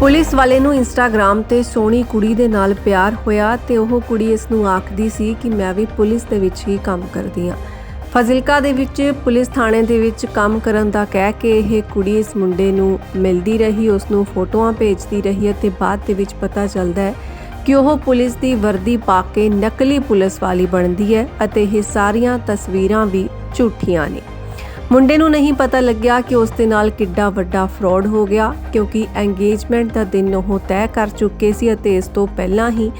Police ਵਾਲੇ ਨੂੰ Instagram ਤੇ ਸੋਹਣੀ ਕੁੜੀ ਦੇ ਨਾਲ ਪਿਆਰ ਹੋਇਆ ਤੇ ਉਹ ਕੁੜੀ ਇਸ ਨੂੰ ਆਖਦੀ ਸੀ ਕਿ ਮੈਂ ਵੀ ਪੁਲਿਸ ਦੇ ਵਿੱਚ ਹੀ ਕੰਮ ਕਰਦੀ ਹਾਂ। ਫਜ਼ਿਲਕਾ ਦੇ ਵਿੱਚ ਪੁਲਿਸ ਥਾਣੇ ਦੇ ਵਿੱਚ ਕੰਮ ਕਰਨ ਦਾ ਕਹਿ ਕੇ ਇਹ ਕੁੜੀ ਇਸ ਮੁੰਡੇ ਨੂੰ ਮਿਲਦੀ ਰਹੀ, ਉਸ ਨੂੰ ਫੋਟੋਆਂ ਭੇਜਦੀ ਰਹੀ ਅਤੇ ਬਾਅਦ ਦੇ ਵਿੱਚ ਪਤਾ ਚੱਲਦਾ ਹੈ ਕਿ ਉਹ ਪੁਲਿਸ ਦੀ ਵਰਦੀ ਪਾ ਕੇ ਨਕਲੀ ਪੁਲਿਸ ਵਾਲੀ ਬਣਦੀ ਹੈ ਅਤੇ ਇਹ ਸਾਰੀਆਂ ਤਸਵੀਰਾਂ ਵੀ ਝੂਠੀਆਂ ਨੇ। ਮੁੰਡੇ ਨੂੰ ਨਹੀਂ ਪਤਾ ਲੱਗਿਆ ਕਿ ਉਸ ਦੇ ਨਾਲ ਕਿੱਡਾ ਵੱਡਾ ਫਰਾਡ ਹੋ ਗਿਆ, ਕਿਉਂਕਿ ਐਂਗੇਜਮੈਂਟ ਦਾ ਦਿਨ ਉਹ ਤੈਅ ਕਰ ਚੁੱਕੇ ਸੀ ਅਤੇ ਇਸ ਤੋਂ ਪਹਿਲਾਂ ਹੀ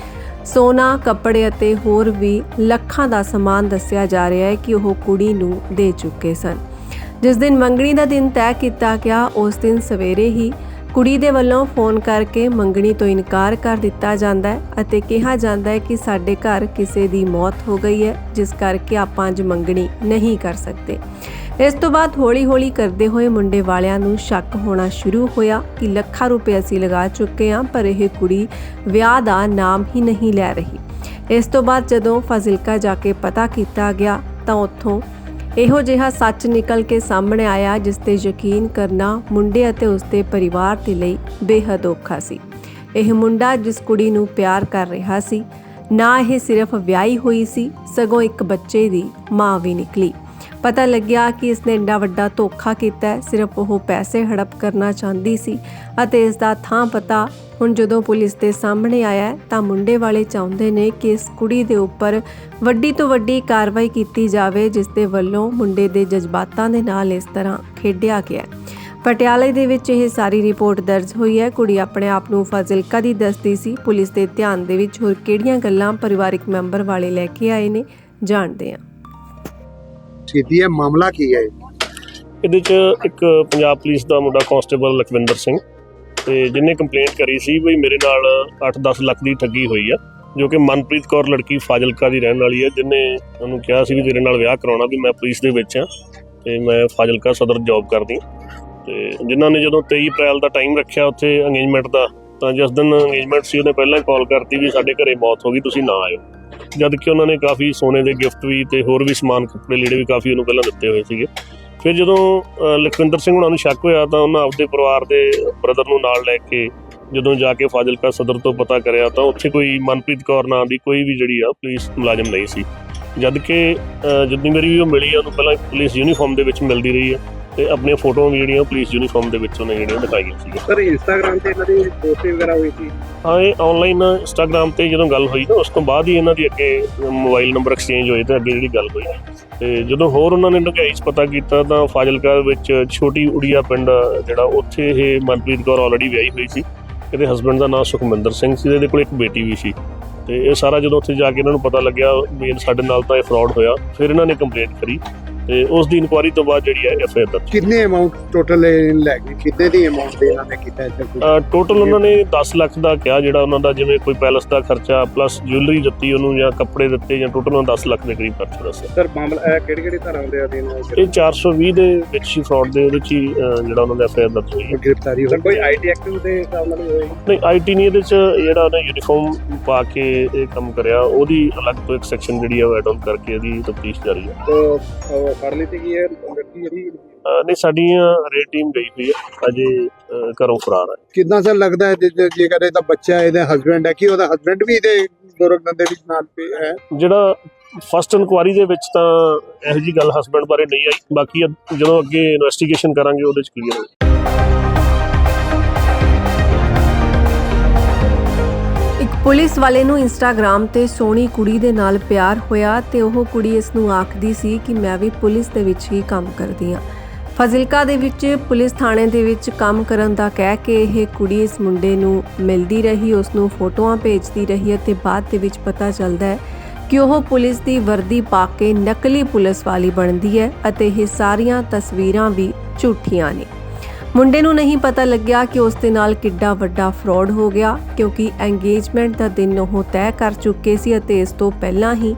ਸੋਨਾ, ਕੱਪੜੇ ਅਤੇ ਹੋਰ ਵੀ ਲੱਖਾਂ ਦਾ ਸਮਾਨ ਦੱਸਿਆ ਜਾ ਰਿਹਾ ਹੈ ਕਿ ਉਹ ਕੁੜੀ ਨੂੰ ਦੇ ਚੁੱਕੇ ਸਨ। ਜਿਸ ਦਿਨ ਮੰਗਣੀ ਦਾ ਦਿਨ ਤੈਅ ਕੀਤਾ ਗਿਆ, ਉਸ ਦਿਨ ਸਵੇਰੇ ਹੀ ਕੁੜੀ ਦੇ ਵੱਲੋਂ ਫੋਨ ਕਰਕੇ ਮੰਗਣੀ ਤੋਂ ਇਨਕਾਰ ਕਰ ਦਿੱਤਾ ਜਾਂਦਾ ਹੈ ਅਤੇ ਕਿਹਾ ਜਾਂਦਾ ਹੈ ਕਿ ਸਾਡੇ ਘਰ ਕਿਸੇ ਦੀ ਮੌਤ ਹੋ ਗਈ ਹੈ, ਜਿਸ ਕਰਕੇ ਆਪਾਂ ਅੱਜ ਮੰਗਣੀ ਨਹੀਂ ਕਰ ਸਕਦੇ। ਇਸ ਤੋਂ ਬਾਅਦ ਹੌਲੀ-ਹੌਲੀ ਕਰਦੇ ਹੋਏ ਮੁੰਡੇ ਵਾਲਿਆਂ ਨੂੰ ਸ਼ੱਕ ਹੋਣਾ ਸ਼ੁਰੂ ਹੋਇਆ ਕਿ ਲੱਖਾਂ ਰੁਪਏ ਅਸੀਂ ਲਗਾ ਚੁੱਕੇ ਹਾਂ, ਪਰ ਇਹ ਕੁੜੀ ਵਿਆਹ ਦਾ ਨਾਮ ਹੀ ਨਹੀਂ ਲੈ ਰਹੀ। ਇਸ ਤੋਂ ਬਾਅਦ ਜਦੋਂ ਫਾਜ਼ਿਲਕਾ ਜਾ ਕੇ ਪਤਾ ਕੀਤਾ ਗਿਆ ਤਾਂ ਉੱਥੋਂ ਇਹੋ ਜਿਹਾ ਸੱਚ ਨਿਕਲ ਕੇ ਸਾਹਮਣੇ ਆਇਆ ਜਿਸ ਤੇ ਯਕੀਨ ਕਰਨਾ ਮੁੰਡੇ ਅਤੇ ਉਸਦੇ ਪਰਿਵਾਰ ਦੇ ਲਈ ਬੇਹੱਦ ਔਖਾ ਸੀ। ਇਹ ਮੁੰਡਾ ਜਿਸ ਕੁੜੀ ਨੂੰ ਪਿਆਰ ਕਰ ਰਿਹਾ ਸੀ, ਨਾ ਇਹ ਸਿਰਫ ਵਿਆਹੀ ਹੋਈ ਸੀ, ਸਗੋਂ ਇੱਕ ਬੱਚੇ ਦੀ ਮਾਂ ਵੀ ਨਿਕਲੀ। ਪਤਾ ਲੱਗਿਆ ਕਿ ਇਸ ਨੇ ਇੰਨਾ ਵੱਡਾ ਧੋਖਾ ਕੀਤਾ ਹੈ। ਸਿਰਫ ਉਹ ਪੈਸੇ ਹੜਪ ਕਰਨਾ ਚਾਹੁੰਦੀ ਸੀ ਅਤੇ ਇਸ ਦਾ ਥਾਂ ਪਤਾ ਹੁਣ ਜਦੋਂ ਪੁਲਿਸ ਦੇ ਸਾਹਮਣੇ ਆਇਆ ਤਾਂ ਮੁੰਡੇ ਵਾਲੇ ਚਾਹੁੰਦੇ ਨੇ ਕਿ ਇਸ ਕੁੜੀ ਦੇ ਉੱਪਰ ਵੱਡੀ ਤੋਂ ਵੱਡੀ ਕਾਰਵਾਈ ਕੀਤੀ ਜਾਵੇ, ਜਿਸ ਦੇ ਵੱਲੋਂ ਮੁੰਡੇ ਦੇ ਜਜ਼ਬਾਤਾਂ ਦੇ ਨਾਲ ਇਸ ਤਰ੍ਹਾਂ ਖੇਡਿਆ ਗਿਆ ਪਟਿਆਲੇ ਦੇ ਵਿੱਚ ਇਹ ਸਾਰੀ ਰਿਪੋਰਟ ਦਰਜ ਹੋਈ ਹੈ। ਕੁੜੀ ਆਪਣੇ ਆਪ ਨੂੰ ਫਾਜ਼ਿਲਕਾ ਦੀ ਦੱਸਦੀ ਸੀ। ਪੁਲਿਸ ਦੇ ਧਿਆਨ ਦੇ ਵਿੱਚ ਹੋਰ ਕਿਹੜੀਆਂ ਗੱਲਾਂ ਪਰਿਵਾਰਕ ਮੈਂਬਰ ਵਾਲੇ ਲੈ ਕੇ ਆਏ ਨੇ, ਜਾਣਦੇ ਹਾਂ। ਕੀਤੀ ਹੈ, ਮਾਮਲਾ ਕੀ ਹੈ ਇਹਦੇ ਚ ਇੱਕ ਪੰਜਾਬ ਪੁਲਿਸ ਦਾ ਮੁੰਡਾ ਕਾਂਸਟੇਬਲ ਲਖਵਿੰਦਰ ਸਿੰਘ ਤੇ ਜਿਹਨੇ ਕੰਪਲੇਂਟ ਕਰੀ ਸੀ ਵੀ ਮੇਰੇ ਨਾਲ 8-10 ਲੱਖ ਦੀ ਠੱਗੀ ਹੋਈ ਆ, ਜੋ ਕਿ ਮਨਪ੍ਰੀਤ ਕੌਰ ਲੜਕੀ ਫਾਜ਼ਿਲਕਾ ਦੀ ਰਹਿਣ ਵਾਲੀ ਹੈ ਜਿਹਨੇ ਉਹਨੂੰ ਕਿਹਾ ਸੀ ਵੀ ਤੇਰੇ ਨਾਲ ਵਿਆਹ ਕਰਾਉਣਾ ਵੀ ਮੈਂ ਪੁਲਿਸ ਦੇ ਵਿੱਚ ਆ ਤੇ ਮੈਂ ਫਾਜ਼ਿਲਕਾ ਸਦਰ ਜੌਬ ਕਰਦੀ ਹਾਂ। ਤੇ ਜਿਨ੍ਹਾਂ ਨੇ ਜਦੋਂ 23 ਅਪ੍ਰੈਲ ਦਾ ਟਾਈਮ ਰੱਖਿਆ ਉੱਥੇ ਅੰਗੇਜਮੈਂਟ ਦਾ, ਤਾਂ ਜਿਸ ਦਿਨ ਅੰਗੇਜਮੈਂਟ ਸੀ, ਉਹਨੇ ਪਹਿਲਾਂ ਹੀ ਕਾਲ ਕਰਤੀ ਵੀ ਸਾਡੇ ਘਰੇ ਮੌਤ ਹੋ ਗਈ, ਤੁਸੀਂ ਨਾ ਆਇਓ ਜਦ ਕਿ ਉਹਨਾਂ ਨੇ ਕਾਫੀ ਸੋਨੇ ਦੇ ਗਿਫਟ ਵੀ ਤੇ ਹੋਰ ਵੀ ਸਮਾਨ, ਕੱਪੜੇ ਲੀੜੇ ਵੀ ਕਾਫੀ ਉਹਨੂੰ ਪਹਿਲਾਂ ਦਿੱਤੇ ਹੋਏ ਸੀਗੇ। ਫਿਰ ਜਦੋਂ ਲਖਵਿੰਦਰ ਸਿੰਘ ਉਹਨਾਂ ਨੂੰ ਸ਼ੱਕ ਹੋਇਆ ਤਾਂ ਉਹਨਾਂ ਆਪਦੇ ਪਰਿਵਾਰ ਦੇ ਬ੍ਰਦਰ ਨੂੰ ਨਾਲ ਲੈ ਕੇ ਜਦੋਂ ਜਾ ਕੇ ਫਾਜ਼ਿਲਕਾ ਸਦਰ ਤੋਂ ਪਤਾ ਕਰਿਆ ਤਾਂ ਉੱਥੇ ਕੋਈ ਮਨਪ੍ਰੀਤ ਕੌਰ ਨਾਂ ਦੀ ਕੋਈ ਵੀ ਜਿਹੜੀ ਆ ਪੁਲਿਸ ਮੁਲਾਜ਼ਮ ਨਹੀਂ ਸੀ। ਜਦ ਕਿ ਜਿੰਨੀ ਮੇਰੀ ਵੀ ਉਹ ਮਿਲੀ ਆ ਉਹਨੂੰ ਪਹਿਲਾਂ ਪੁਲਿਸ ਯੂਨੀਫਾਰਮ ਦੇ ਵਿੱਚ ਮਿਲਦੀ ਰਹੀ ਹੈ ਤੇ ਆਪਣੀਆਂ ਫੋਟੋਆਂ ਵੀ ਜਿਹੜੀਆਂ ਪੁਲਿਸ ਯੂਨੀਫਾਰਮ ਦੇ ਵਿੱਚ ਉਹਨੇ ਜਿਹੜੀਆਂ ਦਿਖਾਈਆਂ ਸੀਗੀਆਂ। ਸਰ ਇੰਸਟਾਗ੍ਰam ਤੇ ਇਹਨਾਂ ਦੀ ਪੋਸਟਿੰਗ ਵਗੈਰਾ ਹੋਈ ਸੀ? ਹਾਂ ਇਹ ਆਨਲਾਈਨ ਇੰਸਟਾਗ੍ਰam ਤੇ ਜਦੋਂ ਗੱਲ ਹੋਈ ਨਾ ਉਸ ਤੋਂ ਬਾਅਦ ਹੀ ਇਹਨਾਂ ਦੀ ਅੱਗੇ ਮੋਬਾਈਲ ਨੰਬਰ ਐਕਸਚੇਂਜ ਹੋਏ ਤੇ ਅੱਗੇ ਜਿਹੜੀ ਗੱਲ ਹੋਈ। ਤੇ ਜਦੋਂ ਹੋਰ ਉਹਨਾਂ ਨੇ ਡੂੰਘਾਈ 'ਚ ਪਤਾ ਕੀਤਾ ਤਾਂ ਫਾਜ਼ਿਲਕਾ ਵਿੱਚ ਛੋਟੀ ਉੜੀਆ ਪਿੰਡ ਜਿਹੜਾ ਉੱਥੇ ਇਹ ਮਨਪ੍ਰੀਤ ਕੌਰ ਆਲਰੇਡੀ ਵਿਆਹੀ ਹੋਈ ਸੀ। ਇਹਦੇ ਹਸਬੰਡ ਦਾ ਨਾਮ ਸੁਖਮਿੰਦਰ ਸਿੰਘ ਸੀ ਇਹਦੇ ਕੋਲ ਇੱਕ ਬੇਟੀ ਵੀ ਸੀ। ਤੇ ਇਹ ਸਾਰਾ ਜਦੋਂ ਉੱਥੇ ਜਾ ਕੇ ਇਹਨਾਂ ਨੂੰ ਪਤਾ ਲੱਗਿਆ ਵੀ ਸਾਡੇ ਨਾਲ ਤਾਂ ਇਹ ਫਰਾਡ ਹੋਇਆ ਫਿਰ ਇਹਨਾਂ ਨੇ ਕੰਪਲੇਂਟ ਕਰੀ। ਤੇ ਉਸ ਦੀ ਇਨਕੁਆਰੀ ਤੋਂ ਬਾਅਦ ਜਿਹੜੀ ਹੈ ਐਫ ਆਈ ਆਰ ਦਰਜ ਕਿੰਨੇ ਅਮਾਉਂਟ ਟੋਟਲ ਲੈ ਗਏ? ਕਿੰਨੇ ਦੀ ਅਮਾਉਂਟ ਦੇ ਇਹਨਾਂ ਨੇ ਕੀਤਾ ਹੈ ਸਰ ਟੋਟਲ ਉਹਨਾਂ ਨੇ 10 ਲੱਖ ਦਾ ਕਿਹਾ ਜਿਹੜਾ ਉਹਨਾਂ ਦਾ ਜਿਵੇਂ ਕੋਈ ਪੈਲਸ ਦਾ ਖਰਚਾ ਪਲੱਸ ਜੁਐਲਰੀ ਦਿੱਤੀ ਉਹਨੂੰ ਜਾਂ ਕੱਪੜੇ ਦਿੱਤੇ ਜਾਂ ਟੋਟਲ ਉਹਨਾਂ 10 ਲੱਖ ਦੇ ਕਰੀਬ ਖਰਚਾ ਦੱਸਿਆ। ਸਰ ਮਾਮਲਾ ਕਿਹੜੀ ਕਿਹੜੀ ਧਾਰਾ ਦੇ ਅਧੀਨ ਇਹ 420 ਦੇ ਵਿੱਚ ਹੀ ਫਰਾਡ ਦੇ ਉਹਦੇ ਚ ਹੀ ਜਿਹੜਾ ਉਹਨਾਂ ਦਾ ਐਫਆਈਆਰ ਦਰਜ ਹੋਈ ਹੈ। ਗ੍ਰਿਫਤਾਰੀ ਹੋਈ। ਕੋਈ ਆਈਟੀ ਐਕਟਿਵ ਦੇ ਹਿਸਾਬ ਨਾਲ ਹੋਈ ਨਹੀਂ ਆਈਟੀ ਨਹੀਂ ਇਹਦੇ ਚ ਜਿਹੜਾ ਉਹਨੇ ਯੂਨੀਫਾਰਮ ਪਾ ਕੇ ਇਹ ਕੰਮ ਕਰਿਆ ਉਹਦੀ ਅਲੱਗ ਤੋਂ ਇੱਕ ਸੈਕਸ਼ਨ ਜਿਹੜੀ ਹੈ ਉਹ ਐਡ ਆਨ ਕਰਕੇ ਇਹਦੀ ਤਫਤੀਸ਼ ਜਾਰੀ ਹੈ। ਤੋ ਫੜ ਲਈ ਸੀ ਹੈ ਲੜਕੀ ਜਿਹੜੀ? ਅਹ, ਨਹੀਂ ਸਾਡੀ ਰੇਡ ਟੀਮ ਗਈ ਹੋਈ ਹੈ ਅਜੇ ਅਹ, ਘਰੋਂ ਫਰਾਰ ਹੈ ਕਿੰਨਾ ਸਰ ਲੱਗਦਾ ਹੈ ਜੇ- ਜੇ- ਜੇਕਰ ਇਹਦਾ ਬੱਚਾ ਇਹਦੇ ਹਸਬੰਡ ਹੈ ਕਿ ਉਹਦਾ ਹਸਬੰਡ ਵੀ ਇਹਦੇ ਗੋਰਖਨਾਥ ਦੇ ਵਿੱਚ ਨਾਲ ਪੇ ਹੈ? ਜਿਹੜਾ ਫਸਟ ਇਨਕੁਆਰੀ ਦੇ ਵਿੱਚ ਤਾਂ ਇਹੋ ਜੀ ਗੱਲ ਹਸਬੰਡ ਬਾਰੇ ਨਹੀਂ ਆਈ। ਬਾਕੀ ਅ- ਜਦੋਂ ਅੱਗੇ ਇਨਵੈਸਟੀਗੇਸ਼ਨ ਕਰਾਂਗੇ ਉਹਦੇ ਚ ਕਲੀਅਰ ਹੋ ਪੁਲਿਸ ਵਾਲੇ ਨੂੰ ਇੰਸਟਾਗ੍ਰam ਤੇ ਸੋਹਣੀ ਕੁੜੀ ਦੇ ਨਾਲ ਪਿਆਰ ਹੋਇਆ ਤੇ ਉਹ ਕੁੜੀ ਇਸ ਨੂੰ ਆਖਦੀ ਸੀ ਕਿ ਮੈਂ ਵੀ ਪੁਲਿਸ ਦੇ ਵਿੱਚ ਹੀ ਕੰਮ ਕਰਦੀ ਹਾਂ। ਫਜ਼ਿਲਕਾ ਦੇ ਵਿੱਚ ਪੁਲਿਸ ਥਾਣੇ ਦੇ ਵਿੱਚ ਕੰਮ ਕਰਨ ਦਾ ਕਹਿ ਕੇ ਇਹ ਕੁੜੀ ਇਸ ਮੁੰਡੇ ਨੂੰ ਮਿਲਦੀ ਰਹੀ, ਉਸ ਨੂੰ ਫੋਟੋਆਂ ਭੇਜਦੀ ਰਹੀ ਅਤੇ ਬਾਅਦ ਦੇ ਵਿੱਚ ਪਤਾ ਚੱਲਦਾ ਹੈ ਕਿ ਉਹ ਪੁਲਿਸ ਦੀ ਵਰਦੀ ਪਾ ਕੇ ਨਕਲੀ ਪੁਲਿਸ ਵਾਲੀ ਬਣਦੀ ਹੈ ਅਤੇ ਇਹ ਸਾਰੀਆਂ ਤਸਵੀਰਾਂ ਵੀ ਝੂਠੀਆਂ ਨੇ। ਮੁੰਡੇ ਨੂੰ ਨਹੀਂ ਪਤਾ ਲੱਗਿਆ ਕਿ ਉਸ ਦੇ ਨਾਲ ਕਿੱਡਾ ਵੱਡਾ ਫਰਾਡ ਹੋ ਗਿਆ, ਕਿਉਂਕਿ ਐਂਗੇਜਮੈਂਟ ਦਾ ਦਿਨ ਉਹ ਤੈਅ ਕਰ ਚੁੱਕੇ ਸੀ ਅਤੇ ਇਸ ਤੋਂ ਪਹਿਲਾਂ ਹੀ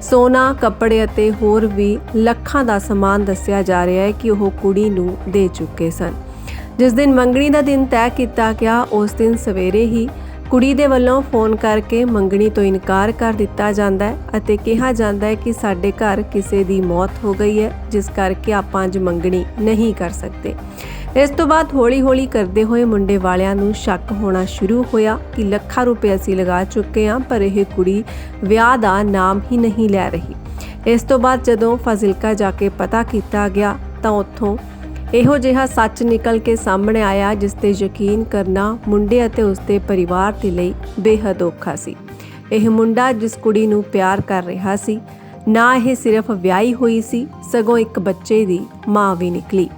ਸੋਨਾ, ਕੱਪੜੇ ਅਤੇ ਹੋਰ ਵੀ ਲੱਖਾਂ ਦਾ ਸਮਾਨ ਦੱਸਿਆ ਜਾ ਰਿਹਾ ਹੈ ਕਿ ਉਹ ਕੁੜੀ ਨੂੰ ਦੇ ਚੁੱਕੇ ਸਨ। ਜਿਸ ਦਿਨ ਮੰਗਣੀ ਦਾ ਦਿਨ ਤੈਅ ਕੀਤਾ ਗਿਆ, ਉਸ ਦਿਨ ਸਵੇਰੇ ਹੀ ਕੁੜੀ ਦੇ ਵੱਲੋਂ ਫੋਨ ਕਰਕੇ ਮੰਗਣੀ ਤੋਂ ਇਨਕਾਰ ਕਰ ਦਿੱਤਾ ਜਾਂਦਾ ਹੈ ਅਤੇ ਕਿਹਾ ਜਾਂਦਾ ਹੈ ਕਿ ਸਾਡੇ ਘਰ ਕਿਸੇ ਦੀ ਮੌਤ ਹੋ ਗਈ ਹੈ, ਜਿਸ ਕਰਕੇ ਆਪਾਂ ਅੱਜ ਮੰਗਣੀ ਨਹੀਂ ਕਰ ਸਕਦੇ। ਇਸ ਤੋਂ ਬਾਅਦ ਹੌਲੀ-ਹੌਲੀ ਕਰਦੇ ਹੋਏ ਮੁੰਡੇ ਵਾਲਿਆਂ ਨੂੰ ਸ਼ੱਕ ਹੋਣਾ ਸ਼ੁਰੂ ਹੋਇਆ ਕਿ ਲੱਖਾਂ ਰੁਪਏ ਅਸੀਂ ਲਗਾ ਚੁੱਕੇ ਹਾਂ, ਪਰ ਇਹ ਕੁੜੀ ਵਿਆਹ ਦਾ ਨਾਮ ਹੀ ਨਹੀਂ ਲੈ ਰਹੀ। ਇਸ ਤੋਂ ਬਾਅਦ ਜਦੋਂ ਫਾਜ਼ਿਲਕਾ ਜਾ ਕੇ ਪਤਾ ਕੀਤਾ ਗਿਆ, ਤਾਂ ਉੱਥੋਂ ਇਹੋ ਜਿਹਾ ਸੱਚ ਨਿਕਲ ਕੇ ਸਾਹਮਣੇ ਆਇਆ ਜਿਸ ਤੇ ਯਕੀਨ ਕਰਨਾ ਮੁੰਡੇ ਅਤੇ ਉਸਦੇ ਪਰਿਵਾਰ ਦੇ ਲਈ ਬੇਹੱਦ ਔਖਾ ਸੀ। ਇਹ ਮੁੰਡਾ ਜਿਸ ਕੁੜੀ ਨੂੰ ਪਿਆਰ ਕਰ ਰਿਹਾ ਸੀ, ਨਾ ਇਹ ਸਿਰਫ ਵਿਆਹੀ ਹੋਈ ਸੀ, ਸਗੋਂ ਇੱਕ ਬੱਚੇ ਦੀ ਮਾਂ ਵੀ ਨਿਕਲੀ।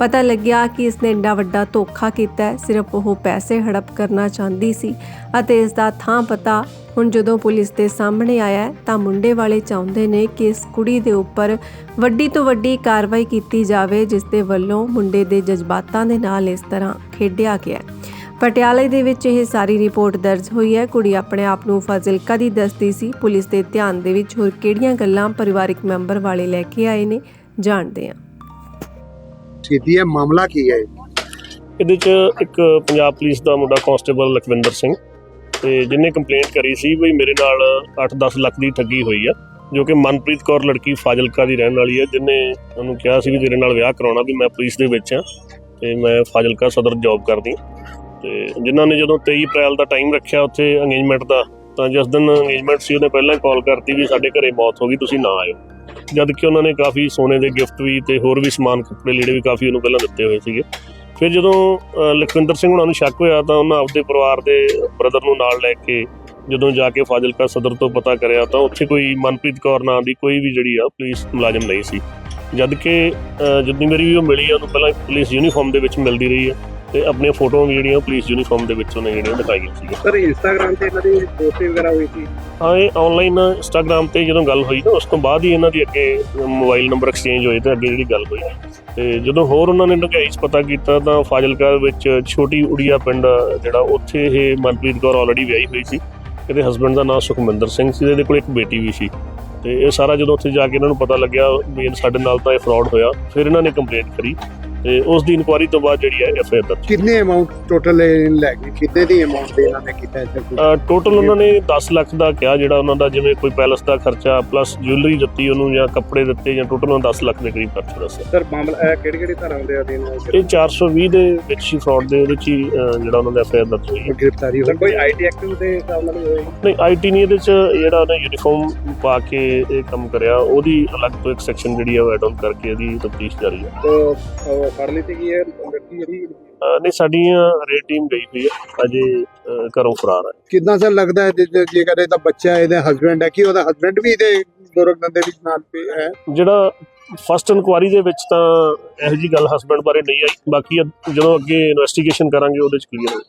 ਪਤਾ ਲੱਗਿਆ ਕਿ ਇਸਨੇ ਇੰਨਾ ਵੱਡਾ ਧੋਖਾ ਕੀਤਾ ਸਿਰਫ ਉਹ ਪੈਸੇ ਹੜਪ ਕਰਨਾ ਚਾਹੁੰਦੀ ਸੀ ਅਤੇ ਇਸ ਦਾ ਥਾਂ ਪਤਾ ਹੁਣ ਜਦੋਂ ਪੁਲਿਸ ਦੇ ਸਾਹਮਣੇ ਆਇਆ ਤਾਂ ਮੁੰਡੇ ਵਾਲੇ ਚਾਹੁੰਦੇ ਨੇ ਕਿ ਇਸ ਕੁੜੀ ਦੇ ਉੱਪਰ ਵੱਡੀ ਤੋਂ ਵੱਡੀ ਕਾਰਵਾਈ ਕੀਤੀ ਜਾਵੇ, ਜਿਸ ਦੇ ਵੱਲੋਂ ਮੁੰਡੇ ਦੇ ਜਜ਼ਬਾਤਾਂ ਦੇ ਨਾਲ ਇਸ ਤਰ੍ਹਾਂ ਖੇਡਿਆ ਗਿਆ ਪਟਿਆਲੇ ਦੇ ਵਿੱਚ ਇਹ ਸਾਰੀ ਰਿਪੋਰਟ ਦਰਜ ਹੋਈ ਹੈ। ਕੁੜੀ ਆਪਣੇ ਆਪ ਨੂੰ ਫਾਜ਼ਿਲਕਾ ਦੀ ਦੱਸਦੀ ਸੀ। ਪੁਲਿਸ ਦੇ ਧਿਆਨ ਦੇ ਵਿੱਚ ਹੋਰ ਕਿਹੜੀਆਂ ਗੱਲਾਂ ਪਰਿਵਾਰਿਕ ਮੈਂਬਰ ਵਾਲੇ ਲੈ ਕੇ ਆਏ ਨੇ, ਜਾਣਦੇ ਹਾਂ। ਕੀਤੀ ਹੈ, ਮਾਮਲਾ ਕੀ ਹੈ ਇਹਦੇ 'ਚ ਇੱਕ ਪੰਜਾਬ ਪੁਲਿਸ ਦਾ ਮੁੰਡਾ ਕਾਂਸਟੇਬਲ ਲਖਵਿੰਦਰ ਸਿੰਘ ਤੇ ਜਿਹਨੇ ਕੰਪਲੇਂਟ ਕਰੀ ਸੀ ਵੀ ਮੇਰੇ ਨਾਲ 8-10 ਲੱਖ ਦੀ ਠੱਗੀ ਹੋਈ ਆ, ਜੋ ਕਿ ਮਨਪ੍ਰੀਤ ਕੌਰ ਲੜਕੀ ਫਾਜ਼ਿਲਕਾ ਦੀ ਰਹਿਣ ਵਾਲੀ ਹੈ ਜਿਹਨੇ ਉਹਨੂੰ ਕਿਹਾ ਸੀ ਵੀ ਤੇਰੇ ਨਾਲ ਵਿਆਹ ਕਰਾਉਣਾ ਵੀ ਮੈਂ ਪੁਲਿਸ ਦੇ ਵਿੱਚ ਆ ਤੇ ਮੈਂ ਫਾਜ਼ਿਲਕਾ ਸਦਰ ਜੌਬ ਕਰਦੀ ਹਾਂ। ਤੇ ਜਿਨ੍ਹਾਂ ਨੇ ਜਦੋਂ 23 ਅਪ੍ਰੈਲ ਦਾ ਟਾਈਮ ਰੱਖਿਆ ਉੱਥੇ ਅੰਗੇਜਮੈਂਟ ਦਾ, ਤਾਂ ਜਿਸ ਦਿਨ ਅੰਗੇਜਮੈਂਟ ਸੀ, ਉਹਨੇ ਪਹਿਲਾਂ ਕਾਲ ਕਰਤੀ ਵੀ ਸਾਡੇ ਘਰੇ ਮੌਤ ਹੋ ਗਈ, ਤੁਸੀਂ ਨਾ ਆਇਓ ਜਦ ਕਿ ਉਹਨਾਂ ਨੇ ਕਾਫੀ ਸੋਨੇ ਦੇ ਗਿਫਟ ਵੀ ਤੇ ਹੋਰ ਵੀ ਸਮਾਨ, ਕੱਪੜੇ, ਲੀੜੇ ਵੀ ਕਾਫੀ ਉਹਨੂੰ ਪਹਿਲਾਂ ਦਿੱਤੇ ਹੋਏ ਸੀਗੇ। ਫਿਰ ਜਦੋਂ ਲਖਵਿੰਦਰ ਸਿੰਘ ਉਹਨਾਂ ਨੂੰ ਸ਼ੱਕ ਹੋਇਆ ਤਾਂ ਉਹਨਾਂ ਆਪਦੇ ਪਰਿਵਾਰ ਦੇ ਬ੍ਰਦਰ ਨੂੰ ਨਾਲ ਲੈ ਕੇ ਜਦੋਂ ਜਾ ਕੇ ਫਾਜ਼ਿਲਕਾ ਸਦਰ ਤੋਂ ਪਤਾ ਕਰਿਆ ਤਾਂ ਉੱਥੇ ਕੋਈ ਮਨਪ੍ਰੀਤ ਕੌਰ ਨਾਂ ਦੀ ਕੋਈ ਵੀ ਜਿਹੜੀ ਆ ਪੁਲਿਸ ਮੁਲਾਜ਼ਮ ਨਹੀਂ ਸੀ। ਜਦ ਕਿ ਜਿੰਨੀ ਮੇਰੀ ਵੀ ਉਹ ਮਿਲੀ ਆ, ਉਹਨੂੰ ਪਹਿਲਾਂ ਪੁਲਿਸ ਯੂਨੀਫਾਰਮ ਦੇ ਵਿੱਚ ਮਿਲਦੀ ਰਹੀ ਆ। ਤੇ ਆਪਣੀਆਂ ਫੋਟੋਆਂ ਵੀ ਜਿਹੜੀਆਂ ਪੁਲਿਸ ਯੂਨੀਫਾਰਮ ਦੇ ਵਿੱਚ ਉਹਨੇ ਜਿਹੜੀਆਂ ਦਿਖਾਈਆਂ ਸੀ ਸਰ ਇੰਸਟਾਗ੍ਰam ਤੇ ਇਹਨਾਂ ਦੀ ਪੋਸਟ ਵਗੈਰਾ ਹੋਈ ਸੀ? ਹਾਂ ਇਹ ਆਨਲਾਈਨ ਇੰਸਟਾਗ੍ਰam ਤੇ ਜਦੋਂ ਗੱਲ ਹੋਈ ਨਾ ਉਸ ਤੋਂ ਬਾਅਦ ਹੀ ਇਹਨਾਂ ਦੀ ਅੱਗੇ ਮੋਬਾਈਲ ਨੰਬਰ ਐਕਸਚੇਂਜ ਹੋਏ ਤੇ ਅੱਗੇ ਜਿਹੜੀ ਗੱਲ ਹੋਈ। ਤੇ ਜਦੋਂ ਹੋਰ ਉਹਨਾਂ ਨੇ 'ਚ ਪਤਾ ਕੀਤਾ ਤਾਂ ਫਾਜ਼ਿਲਕਾ ਵਿੱਚ ਛੋਟੀ ਉੜੀਆ ਪਿੰਡ ਜਿਹੜਾ ਉੱਥੇ ਇਹ ਮਨਪ੍ਰੀਤ ਕੌਰ ਆਲਰੇਡੀ ਵਿਆਹੀ ਹੋਈ ਸੀ। ਇਹਦੇ ਹਸਬੰਡ ਦਾ ਨਾਮ ਸੁਖਮਿੰਦਰ ਸਿੰਘ ਸੀ ਇਹਦੇ ਕੋਲ ਇੱਕ ਬੇਟੀ ਵੀ ਸੀ। ਤੇ ਇਹ ਸਾਰਾ ਜਦੋਂ ਉੱਥੇ ਜਾ ਕੇ ਇਹਨਾਂ ਨੂੰ ਪਤਾ ਲੱਗਿਆ ਵੀ ਇਹ ਸਾਡੇ ਨਾਲ ਤਾਂ ਇਹ ਫਰਾਡ ਹੋਇਆ ਫਿਰ ਇਹਨਾਂ ਨੇ ਕੰਪਲੇਂਟ ਕਰੀ ਤੇ ਉਸ ਦੀ ਇਨਕੁਆਇਰੀ ਤੋਂ ਬਾਅਦ ਜਿਹੜੀ ਹੈ ਐਫ ਆਈ ਆਰ ਦਰਜ ਕਿੰਨੇ ਅਮਾਉਂਟ ਟੋਟਲ ਲੈ ਗਏ? ਕਿੰਨੇ ਦੀ ਅਮਾਉਂਟ ਦੇ ਇਹਨਾਂ ਨੇ ਕੀਤਾ ਇੱਥੇ? ਟੋਟਲ ਉਹਨਾਂ ਨੇ 10 ਲੱਖ ਦਾ ਕਿਹਾ ਜਿਹੜਾ ਉਹਨਾਂ ਦਾ ਜਿਵੇਂ ਕੋਈ ਪੈਲਸ ਦਾ ਖਰਚਾ ਪਲੱਸ ਜੁਐਲਰੀ ਦਿੱਤੀ ਉਹਨੂੰ ਜਾਂ ਕੱਪੜੇ ਦਿੱਤੇ ਜਾਂ ਟੋਟਲ ਉਹਨਾਂ 10 ਲੱਖ ਦੇ ਕਰੀਬ ਖਰਚਾ ਦੱਸਿਆ ਸਰ ਮਾਮਲਾ ਕਿਹੜੀ ਕਿਹੜੀ ਧਾਰਾ ਦੇ ਅਧੀਨ ਇਹ 420 ਦੇ ਵਿੱਚ ਹੀ ਫਰਾਡ ਦੇ ਉਹਦੇ ਚ ਜਿਹੜਾ ਉਹਨਾਂ ਦਾ ਐਫਆਈਆਰ ਦਰਜ ਹੋਈ ਹੈ ਗ੍ਰਿਫਤਾਰੀ ਹੋਈ। ਕੋਈ ਆਈਟੀ ਐਕਟਿਵ ਦੇ ਹਿਸਾਬ ਨਾਲ ਹੋਈ ਨਹੀਂ ਆਈਟੀ ਨਹੀਂ ਇਹਦੇ ਚ ਜਿਹੜਾ ਉਹਨੇ ਯੂਨੀਫਾਰਮ ਪਾ ਕੇ ਇਹ ਕੰਮ ਕਰਿਆ ਉਹਦੀ ਅਲੱਗ ਤੋਂ ਇੱਕ ਸੈਕਸ਼ਨ ਜਿਹੜੀ ਉਹ ਐਡ ਆਨ ਕਰਕੇ ਇਹਦੀ ਤਫਤੀਸ਼ ਜਾਰੀ ਹੈ ਤੋ ਫੜ ਲਈ ਗਈ ਹੈ? ਲੜਕੀ ਜਿਹੜੀ? ਨਹੀਂ ਸਾਡੀ ਰੇਡ ਟੀਮ ਗਈ ਹੋਈ ਹੈ ਅਜੇ ਘਰੋਂ ਫਰਾਰ ਹੈ ਕਿੰਨਾ ਸਰ ਲੱਗਦਾ ਹੈ? ਜੇ- ਜੇਕਰ ਇਹਦਾ ਬੱਚਾ ਇਹਦੇ ਹਸਬੰਡ ਹੈ ਕਿ ਉਹਦਾ ਹਸਬੰਡ ਵੀ ਇਹਦੇ ਦੁਰਗੰਧ ਦੇ ਵਿੱਚ ਨਾਲ ਪੇ ਹੈ? ਜਿਹੜਾ ਫਸਟ ਇਨਕੁਆਰੀ ਦੇ ਵਿੱਚ ਤਾਂ ਇਹੋ ਜੀ ਗੱਲ ਹਸਬੰਡ ਬਾਰੇ ਨਹੀਂ ਆਈ। ਬਾਕੀ ਜਦੋਂ ਅੱਗੇ ਇਨਵੈਸਟੀਗੇਸ਼ਨ ਕਰਾਂਗੇ ਉਹਦੇ ਚ ਕਲੀਅਰ